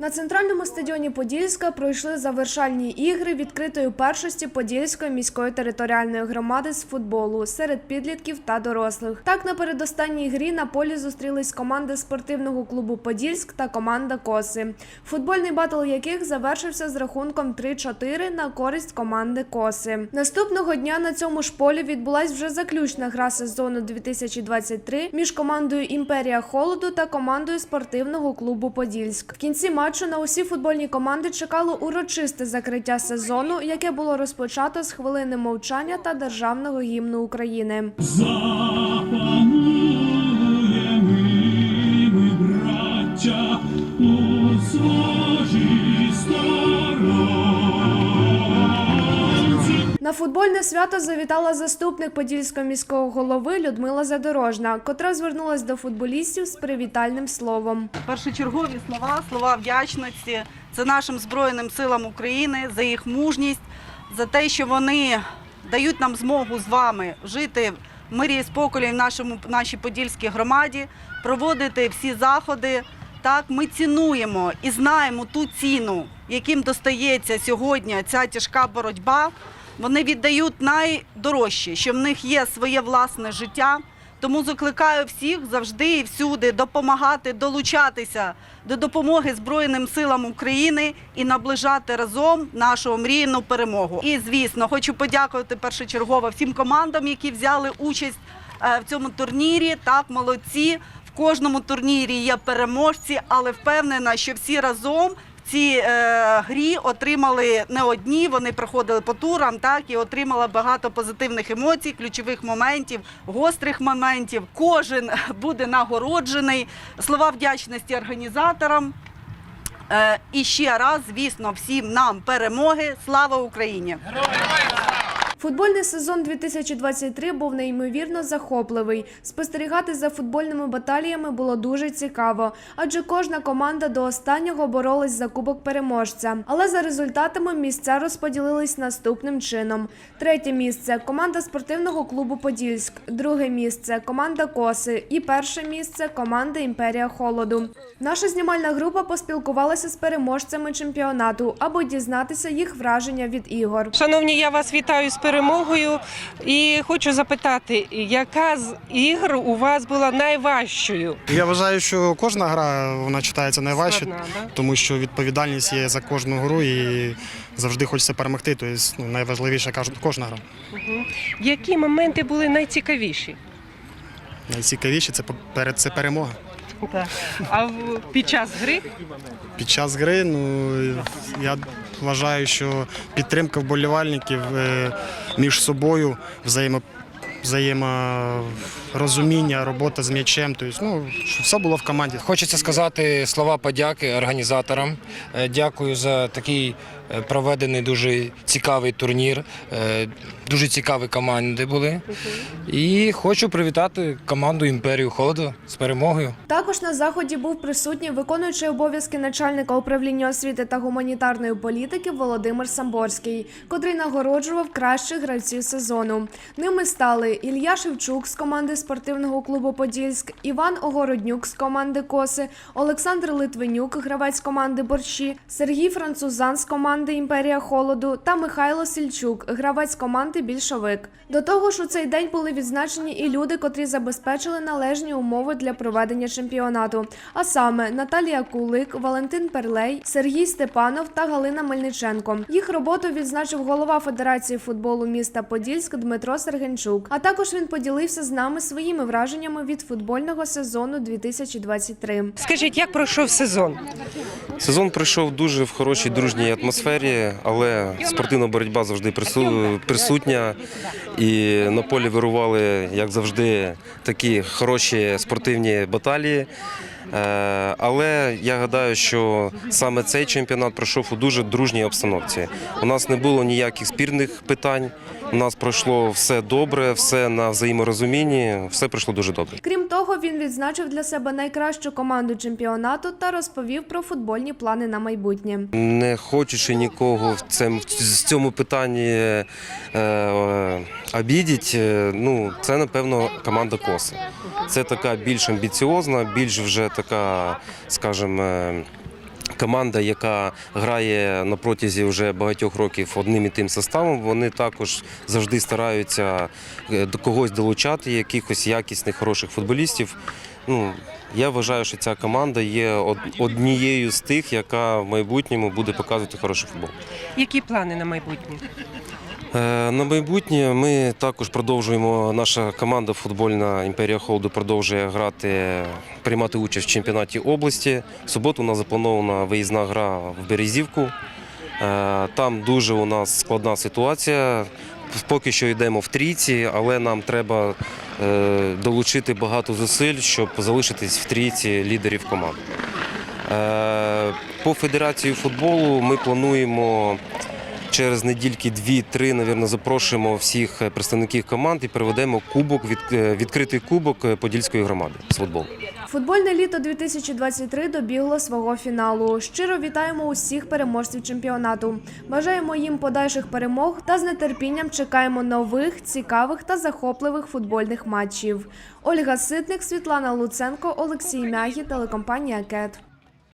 На центральному стадіоні Подільська пройшли завершальні ігри відкритої першості Подільської міської територіальної громади з футболу серед підлітків та дорослих. Так на передостанній грі на полі зустрілись команди спортивного клубу Подільськ та команда Коси. Футбольний батл яких завершився з рахунком 3-4 на користь команди Коси. Наступного дня на цьому ж полі відбулась вже заключна гра сезону 2023 між командою Імперія Холоду та командою спортивного клубу Подільськ. В кінці матчу на усі футбольні команди чекало урочисте закриття сезону, яке було розпочато з хвилини мовчання та державного гімну України. Запануємо На футбольне свято завітала заступник подільського міського голови Людмила Задорожна, котра звернулась до футболістів з привітальним словом. першочергові слова, слова вдячності. Це нашим Збройним силам України за їх мужність, за те, що вони дають нам змогу з вами жити в мирі і спокої в нашому нашій подільській громаді, проводити всі заходи. Так, ми цінуємо і знаємо ту ціну, яким достається сьогодні ця тяжка боротьба. Вони віддають найдорожче, що в них є своє власне життя. Тому закликаю всіх завжди і всюди допомагати, долучатися до допомоги Збройним силам України і наближати разом нашу мрійну перемогу. І звісно, хочу подякувати першочергово всім командам, які взяли участь е, в цьому турнірі. Так, молодці. В кожному турнірі є переможці, але впевнена, що всі разом цій е, грі отримали не одні, вони проходили по турам, так і отримали багато позитивних емоцій, ключових моментів, гострих моментів. Кожен буде нагороджений. Слова вдячності організаторам. Е, і ще раз, звісно, всім нам перемоги. Слава Україні! Футбольний сезон 2023 був неймовірно захопливий. Спостерігати за футбольними баталіями було дуже цікаво, адже кожна команда до останнього боролась за кубок переможця. Але за результатами місця розподілились наступним чином: третє місце команда спортивного клубу Подільськ, друге місце команда Коси і перше місце команда Імперія Холоду. Наша знімальна група поспілкувалася з переможцями чемпіонату, аби дізнатися їх враження від ігор. Шановні, я вас вітаю з перемогою і хочу запитати, яка з ігр у вас була найважчою? Я вважаю, що кожна гра вона читається найважче, Складна, да? тому що відповідальність є за кожну гру і завжди хочеться перемогти. Тобто ну, найважливіше кажуть, кожна гра. Які моменти були найцікавіші? Найцікавіше це перед це перемога. А під час гри Під час гри, ну я вважаю, що підтримка вболівальників е, між собою, взаємо, взаєморозуміння, робота з м'ячем. Тобто, ну, щоб все було в команді. Хочеться сказати слова подяки організаторам. Е, Дякую за такий проведений дуже цікавий турнір. Е, Дуже цікаві команди були. І хочу привітати команду Імперію Холоду з перемогою. Також на заході був присутній виконуючий обов'язки начальника управління освіти та гуманітарної політики Володимир Самборський, котрий нагороджував кращих гравців сезону. Ними стали Ілля Шевчук з команди спортивного клубу Подільськ, Іван Огороднюк з команди Коси, Олександр Литвинюк, гравець команди Борщі, Сергій Французан з команди Імперія Холоду та Михайло Сільчук, гравець команди Більшовик. До того ж, у цей день були відзначені і люди, котрі забезпечили належні умови для проведення чемпіонату. А саме Наталія Кулик, Валентин Перлей, Сергій Степанов та Галина Мельниченко. Їх роботу відзначив голова Федерації футболу міста Подільськ Дмитро Сергенчук. А також він поділився з нами своїми враженнями від футбольного сезону 2023. скажіть, як пройшов сезон? Сезон пройшов дуже в хорошій дружній атмосфері, але спортивна боротьба завжди присутня. І на полі вирували, як завжди, такі хороші спортивні баталії. Е, Але я гадаю, що саме цей чемпіонат пройшов у дуже дружній обстановці. У нас не було ніяких спірних питань. У нас пройшло все добре, все на взаєморозумінні, все пройшло дуже добре. Крім того, він відзначив для себе найкращу команду чемпіонату та розповів про футбольні плани на майбутнє. Не хочучи нікого в цьому, цьому питанні е, е, обідіть, ну, це, напевно, команда Коси. Це така більш амбіціозна, більш вже така, скажімо, е, команда, яка грає на протязі вже багатьох років одним і тим составом, вони також завжди стараються е, до когось долучати, якихось якісних, хороших футболістів. Ну, я вважаю, що ця команда є однією з тих, яка в майбутньому буде показувати хороший футбол. Які плани на майбутнє? Е, На майбутнє ми також продовжуємо. Наша команда футбольна імперія Холду продовжує грати, приймати участь в чемпіонаті області. В суботу у нас запланована виїзна гра в Березівку. Е, Там дуже у нас складна ситуація. Поки що йдемо в трійці, але нам треба е, долучити багато зусиль, щоб залишитись в трійці лідерів команди. По федерації футболу ми плануємо через недільки дві-три, навірно, запрошуємо всіх е, представників команд і проведемо кубок від, е, відкритий кубок е, Подільської громади з футболу. Футбольне літо 2023 добігло свого фіналу. Щиро вітаємо усіх переможців чемпіонату. Бажаємо їм подальших перемог та з нетерпінням чекаємо нових, цікавих та захопливих футбольних матчів. Ольга Ситник, Світлана Луценко, Олексій Мягі, телекомпанія Кет.